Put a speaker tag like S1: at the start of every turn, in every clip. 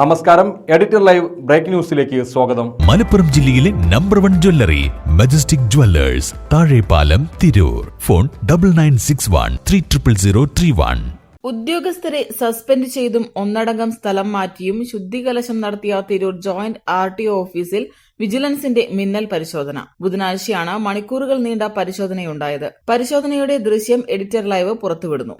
S1: നമസ്കാരം. Editor live break ന്യൂസിലേക്ക് സ്വാഗതം.
S2: മലപ്പുറം ജില്ലയിലെ number one jewellery Majestic Jewellers Thazhepalam Tirur. Phone double nine six one three triple zero three one
S3: ഉദ്യോഗസ്ഥരെ suspend ചെയ്തും ഒന്നടങ്കം സ്ഥലം മാറ്റിയും ശുദ്ധികലശം നടത്തിയ തിരൂർ ജോയിന്റ് ആർ ടി ഓഫീസിൽ വിജിലൻസിന്റെ മിന്നൽ പരിശോധന. ബുധനാഴ്ചയാണ് മണിക്കൂറുകൾ നീണ്ട പരിശോധനയുണ്ടായത്. പരിശോധനയുടെ ദൃശ്യം എഡിറ്റർ ലൈവ് പുറത്തുവിടുന്നു.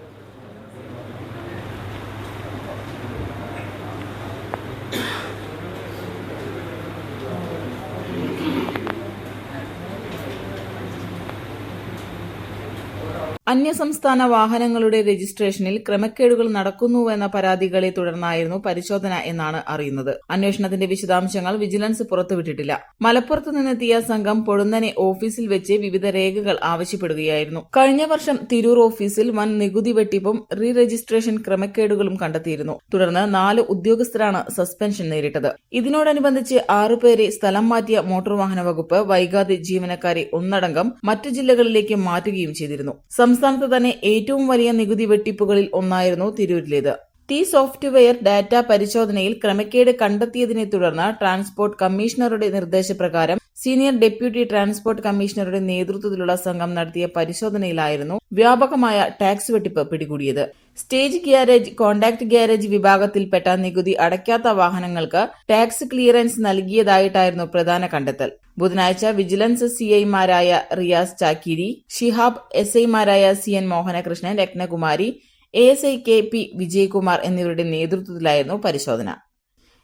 S3: അന്യസംസ്ഥാന വാഹനങ്ങളുടെ രജിസ്ട്രേഷനിൽ ക്രമക്കേടുകൾ നടക്കുന്നുവെന്ന പരാതികളെ തുടർന്നായിരുന്നു പരിശോധന എന്നാണ് അറിയുന്നത്. അന്വേഷണത്തിന്റെ വിശദാംശങ്ങൾ വിജിലൻസ് പുറത്തുവിട്ടിട്ടില്ല. മലപ്പുറത്ത് നിന്നെത്തിയ സംഘം പൊടുന്നനെ ഓഫീസിൽ വെച്ച് വിവിധ രേഖകൾ ആവശ്യപ്പെടുകയായിരുന്നു. കഴിഞ്ഞ വർഷം തിരൂർ ഓഫീസിൽ വൻ നികുതി വെട്ടിപ്പും റീ രജിസ്ട്രേഷൻ ക്രമക്കേടുകളും കണ്ടെത്തിയിരുന്നു. തുടർന്ന് നാല് ഉദ്യോഗസ്ഥരാണ് സസ്പെൻഷൻ നേരിട്ടത്. ഇതിനോടനുബന്ധിച്ച് ആറുപേരെ സ്ഥലം മാറ്റിയ മോട്ടോർ വാഹന വകുപ്പ് വൈകാതെ ജീവനക്കാരെ ഒന്നടങ്കം മറ്റു ജില്ലകളിലേക്ക് മാറ്റുകയും ചെയ്തിരുന്നു. സംസ്ഥാനത്ത് തന്നെ ഏറ്റവും വലിയ നികുതി വെട്ടിപ്പുകളിൽ ഒന്നായിരുന്നു തിരൂരിലേത്. ടി സോഫ്റ്റ്വെയർ ഡാറ്റ പരിശോധനയിൽ ക്രമക്കേട് കണ്ടെത്തിയതിനെ തുടർന്ന് ട്രാൻസ്പോർട്ട് കമ്മീഷണറുടെ നിർദ്ദേശപ്രകാരം സീനിയർ ഡെപ്യൂട്ടി ട്രാൻസ്പോർട്ട് കമ്മീഷണറുടെ നേതൃത്വത്തിലുള്ള സംഘം നടത്തിയ പരിശോധനയിലായിരുന്നു വ്യാപകമായ ടാക്സ് വെട്ടിപ്പ് പിടികൂടിയത്. സ്റ്റേജ് ഗ്യാരേജ് കോണ്ടാക്ട് ഗ്യാരേജ് വിഭാഗത്തിൽപ്പെട്ട നികുതി അടയ്ക്കാത്ത വാഹനങ്ങൾക്ക് ടാക്സ് ക്ലിയറൻസ് നൽകിയതായിട്ടായിരുന്നു പ്രധാന കണ്ടെത്തൽ. ബുധനാഴ്ച വിജിലൻസ് സിഐമാരായ റിയാസ് ചാക്കിരി ഷിഹാബ് എസ് ഐമാരായ C N Mohanakrishnan Ratnakumari A S I K P Vijayakumar എന്നിവരുടെ നേതൃത്വത്തിലായിരുന്നു പരിശോധന.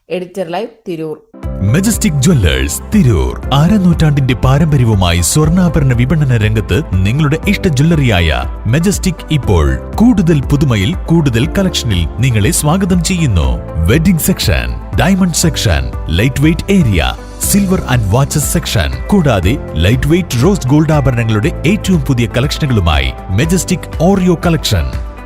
S3: Editor live Tirur.
S2: Majestic Jewellers Tirur. നൂറ്റാണ്ടിന്റെ പാരമ്പര്യവുമായി സ്വർണാഭരണ വിപണന രംഗത്ത് നിങ്ങളുടെ ഇഷ്ട ജ്വല്ലറിയായ മെജസ്റ്റിക് ഇപ്പോൾ കൂടുതൽ പുതുമയിൽ കൂടുതൽ കളക്ഷനിൽ നിങ്ങളെ സ്വാഗതം ചെയ്യുന്നു. Wedding section diamond section light weight area silver and watches section കൂടാതെ ലൈറ്റ് വെയ്റ്റ് റോസ് ഗോൾഡ് ആഭരണങ്ങളുടെ ഏറ്റവും പുതിയ കളക്ഷനുകളുമായി മെജസ്റ്റിക് ഓറിയോ കളക്ഷൻ